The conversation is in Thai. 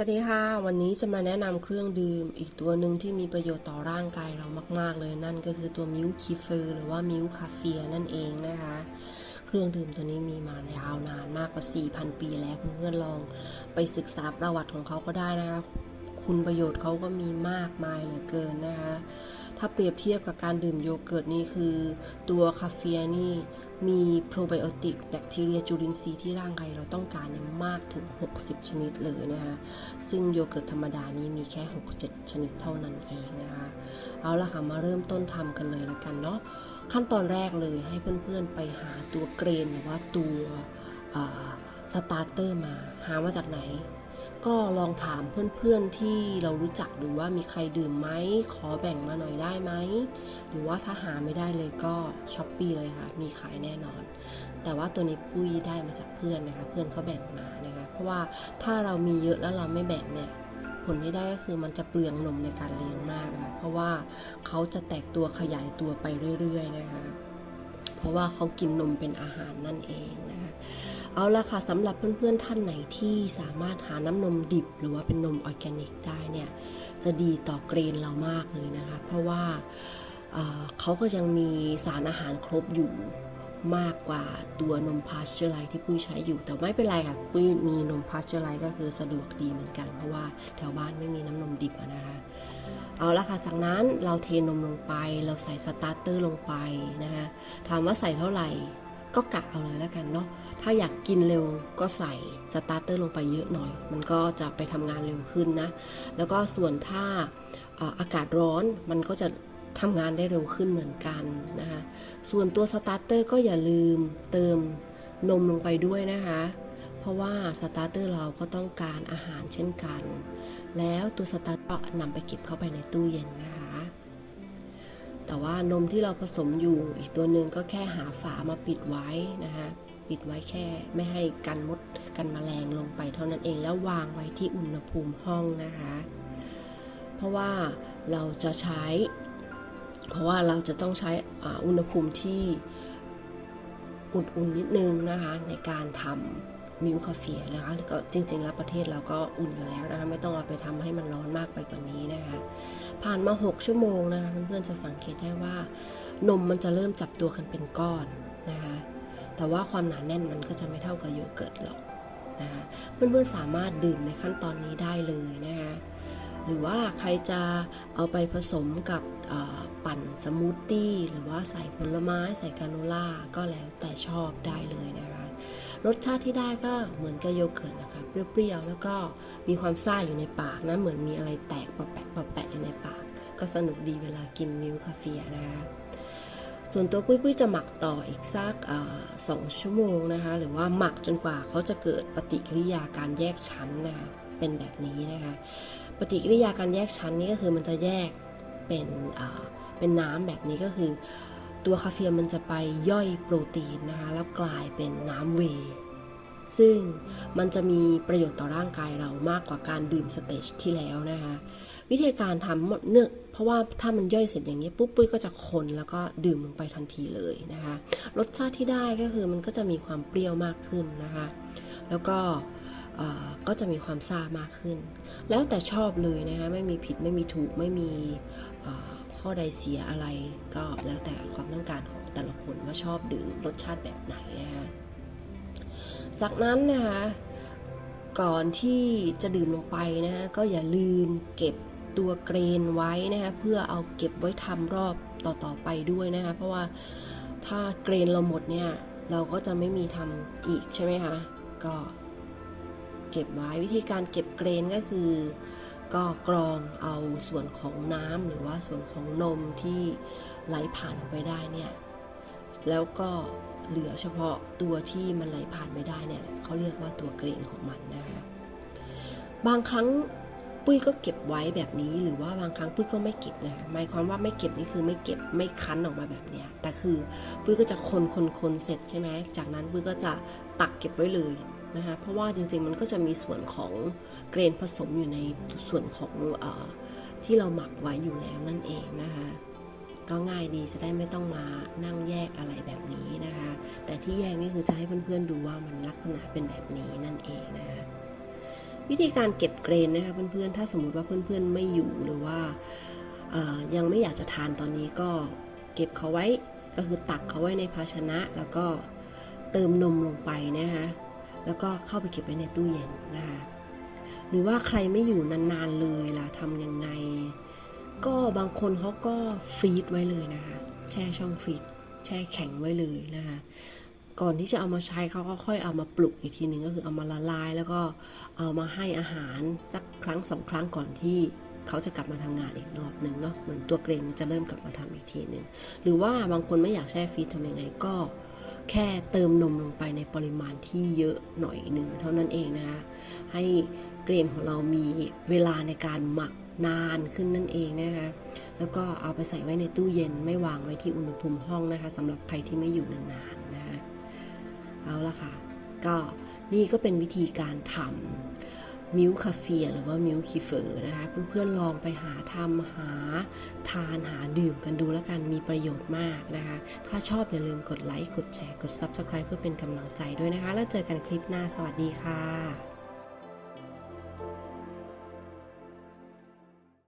สวัสดีค่ะ วันนี้จะมาแนะนำเครื่องดื่มอีกตัวหนึ่งที่มีประโยชน์ต่อร่างกายเรามาก ๆ เลยนั่นก็คือตัวมิลคิเฟอร์หรือว่ามิลคาเฟียนั่นเองนะคะ เครื่องดื่มตัวนี้มีมายาวนานมากกว่า 4,000 ปีแล้วเพื่อนๆลองไปศึกษาประวัติของเขาก็ได้นะคะ คุณประโยชน์เขาก็มีมากมายเหลือเกินนะคะ ถ้าเปรียบเทียบกับการดื่มโยเกิร์ตนี่คือ ตัวคาเฟียนี่มีโปรไบโอติกแบคทีเรียจุลินทรีย์ที่ร่างกายเราต้องการเนี่ยมากถึง 60 ชนิดเลยนะคะซึ่งโยเกิร์ตธรรมดานี้มีแค่ 6-7 ชนิดเท่านั้นเองนะคะเอาละค่ะมาเริ่มต้นทำกันเลยละกันเนาะขั้นตอนแรกเลยให้เพื่อนๆไปหาตัวเกรนหรือว่าตัวสตาร์เตอร์มา หามาจากไหน ก็ลองถามเพื่อนๆที่เรารู้จักดูว่ามีใครดื่มไหมขอแบ่งมาหน่อยได้ไหมหรือว่าถ้าหาไม่ได้เลยก็ช้อปปี้เลยค่ะ มีขายแน่นอน แต่ว่าตัวนี้ปุ้ยได้มาจากเพื่อนนะคะ เพื่อนเขาแบ่งมานะคะ เพราะว่าถ้าเรามีเยอะแล้วเราไม่แบ่งเนี่ยผลที่ได้ก็คือมันจะเปลืองนมในการเลี้ยงมากนะคะเพราะว่าเขาจะแตกตัวขยายตัวไปเรื่อยๆนะคะ เพราะว่าเขากินนมเป็นอาหารนั่นเองนะคะ เอาละค่ะสำหรับเพื่อนๆท่านไหนที่สามารถหาน้ำนมดิบหรือว่าเป็นนมออร์แกนิกได้เนี่ยจะดีต่อเกรนเรามากเลยนะคะ เพราะว่าเอ่อเขาก็ยังมีสารอาหารครบอยู่มากกว่าตัวนมพาสเจอร์ไลท์ที่ปุ้ยใช้อยู่ แต่ไม่เป็นไรค่ะปุ้ยมีนมพาสเจอร์ไลก็คือสะดวกดีเหมือนกัน เพราะว่าแถวบ้านไม่มีน้ำนมดิบนะคะเอาละค่ะ จากนั้นเราเทนมลงไป เราใส่สตาร์เตอร์ลงไปนะคะถามว่าใส่เท่าไหร่ ก็กะเอาเลยแล้วกันเนาะถ้าอยากกินเร็วก็ใส่สตาร์เตอร์ลงไปเยอะหน่อย มันก็จะไปทำงานเร็วขึ้นนะ แล้วก็ส่วนถ้าอากาศร้อนมันก็จะทำงานได้เร็วขึ้นเหมือนกันนะคะ ส่วนตัวสตาร์เตอร์ก็อย่าลืมเติมนมลงไปด้วยนะคะ เพราะว่าสตาร์เตอร์เราก็ต้องการอาหารเช่นกัน แล้วตัวสตาร์เตอร์นำไปเก็บเข้าไปในตู้เย็นนะ แต่ว่านมที่เราผสมอยู่อีกตัวหนึ่งก็แค่หาฝามาปิดไว้นะคะ ปิดไว้แค่ไม่ให้กันมดกันแมลงลงไปเท่านั้นเองแล้ววางไว้ที่อุณหภูมิห้องนะคะ เพราะว่าเราจะใช้ เพราะว่าเราจะต้องใช้อุณหภูมิที่อุ่นๆนิดนึงนะคะในการทำ มิลคาเฟียนะคะก็จริงๆแล้วประเทศเราก็อุ่นอยู่แล้วนะคะไม่ต้องเอาไปทำให้มันร้อนมากไปกว่านี้นะคะ ผ่านมา 6 ชั่วโมงนะคะเพื่อนๆจะสังเกตได้ว่านมมันจะเริ่มจับตัวกันเป็นก้อนนะคะแต่ว่าความหนาแน่นมันก็จะไม่เท่ากับโยเกิร์ตหรอกนะคะเพื่อนๆสามารถดื่มในขั้นตอนนี้ได้เลยนะคะหรือว่าใครจะเอาไปผสมกับปั่นสมูทตี้หรือว่าใส่ผลไม้ใส่กาโนล่าก็แล้วแต่ชอบได้เลยนะคะ รสชาติที่ได้ก็เหมือนกับโยเกิร์ตนะคะเปรี้ยวๆแล้วก็มีความซ่าอยู่ในปากนะเหมือนมีอะไรแตกปะแปะปะแปะอยู่ในปาก ก็สนุกดีเวลากินมิลคาเฟียนะคะส่วนตัวปุ้ยปุ้ยจะหมักต่ออีกสักสองชั่วโมงนะคะ หรือว่าหมักจนกว่าเขาจะเกิดปฏิกิริยาการแยกชั้นนะคะเป็นแบบนี้นะคะ ปฏิกิริยาการแยกชั้นนี้ก็คือมันจะแยกเป็นเป็นน้ำแบบนี้ก็คือ ตัวคาเฟียมันจะไปย่อยโปรตีนนะคะแล้วกลายเป็นน้ำเวย์ซึ่งมันจะมีประโยชน์ต่อร่างกายเรามากกว่าการดื่มสเตจที่แล้วนะคะ วิธีการทำหมดเนื่องเพราะว่าถ้ามันย่อยเสร็จอย่างนี้ปุ๊บปุ้ยก็จะคนแล้วก็ดื่มลงไปทันทีเลยนะคะ รสชาติที่ได้ก็คือมันก็จะมีความเปรี้ยวมากขึ้นนะคะ แล้วก็ก็จะมีความซ่ามากขึ้น แล้วแต่ชอบเลยนะคะไม่มีผิดไม่มีถูกไม่มี ข้อใดเสียอะไรก็แล้วแต่ความต้องการของแต่ละคนว่าชอบดื่มรสชาติแบบไหนนะคะจากนั้นนะคะก่อนที่จะดื่มลงไปนะคะก็อย่าลืมเก็บตัวเกรนไว้นะคะเพื่อเอาเก็บไว้ทำรอบต่อๆไปด้วยนะคะเพราะว่าถ้าเกรนเราหมดเนี่ยเราก็จะไม่มีทำอีกใช่ไหมคะก็เก็บไว้วิธีการเก็บเกรนก็คือ ก็กรองเอาส่วนของน้ำหรือว่าส่วนของนมที่ไหลผ่านออกไปได้เนี่ยแล้วก็เหลือเฉพาะตัวที่มันไหลผ่านไม่ได้เนี่ยเขาเรียกว่าตัวเกรนของมันนะคะบางครั้งปุ้ยก็เก็บไว้แบบนี้หรือว่าบางครั้งปุ้ยก็ไม่เก็บนะคะหมายความว่าไม่เก็บนี่คือไม่เก็บไม่คั้นออกมาแบบเนี้ยแต่คือปุ้ยก็จะคนคนคนเสร็จใช่ไหมจากนั้นปุ้ยก็จะตักเก็บไว้เลย นะคะเพราะว่าจริงๆมันก็จะมีส่วนของเกรนผสมอยู่ในส่วนของอที่เราหมักไว้อยู่แล้วนั่นเองนะคะก็ง่ายดีจะได้ไม่ต้องมานั่งแยกอะไรแบบนี้นะคะ แต่ที่แยกนี่คือจะให้เพื่อนๆดูว่ามันลักษณะเป็นแบบนี้นั่นเองนะคะวิธีการเก็บเกรนนะคะเพื่อนๆถ้าสมมุติว่าเพื่อนๆไม่อยู่หรือว่ายังไม่อยากจะทานตอนนี้ก็เก็บเขาไว้ก็คือตักเขาไว้ในภาชนะแล้วก็เติมนมลงไปนะคะ แล้วก็เข้าไปเก็บไว้ในตู้เย็นนะคะหรือว่าใครไม่อยู่นานๆเลยล่ะทำยังไง ก็บางคนเขาก็ฟรีดไว้เลยนะคะ แช่ช่องฟรีดแช่แข็งไว้เลยนะคะ ก่อนที่จะเอามาใช้เขาก็ค่อยเอามาปลุกอีกทีหนึ่งก็คือเอามาละลาย แล้วก็เอามาให้อาหารสักครั้งสองครั้งก่อนที่เขาจะกลับมาทำงานอีกรอบหนึ่งเนาะเหมือนตัวเกรนจะเริ่มกลับมาทำอีกทีหนึ่งหรือว่าบางคนไม่อยากแช่ฟรีซทำยังไงก็ แค่เติมนมลงไปในปริมาณที่เยอะหน่อยหนึ่งเท่านั้นเองนะคะ ให้เกรนของเรามีเวลาในการหมักนานขึ้นนั่นเองนะคะ แล้วก็เอาไปใส่ไว้ในตู้เย็นไม่วางไว้ที่อุณหภูมิห้องนะคะสำหรับใครที่ไม่อยู่นานๆนะคะ เอาละค่ะ ก็นี่ก็เป็นวิธีการทำ มิวคาเฟียหรือว่ามิวคีเฟอร์นะคะเพื่อนๆลองไปหาทำหาทานหาดื่มกันดูแล้วกันมีประโยชน์มากนะคะ ถ้าชอบอย่าลืมกดไลค์กดแชร์กด Subscribe เพื่อเป็นกำลังใจด้วยนะคะ แล้วเจอกันคลิปหน้าสวัสดีค่ะ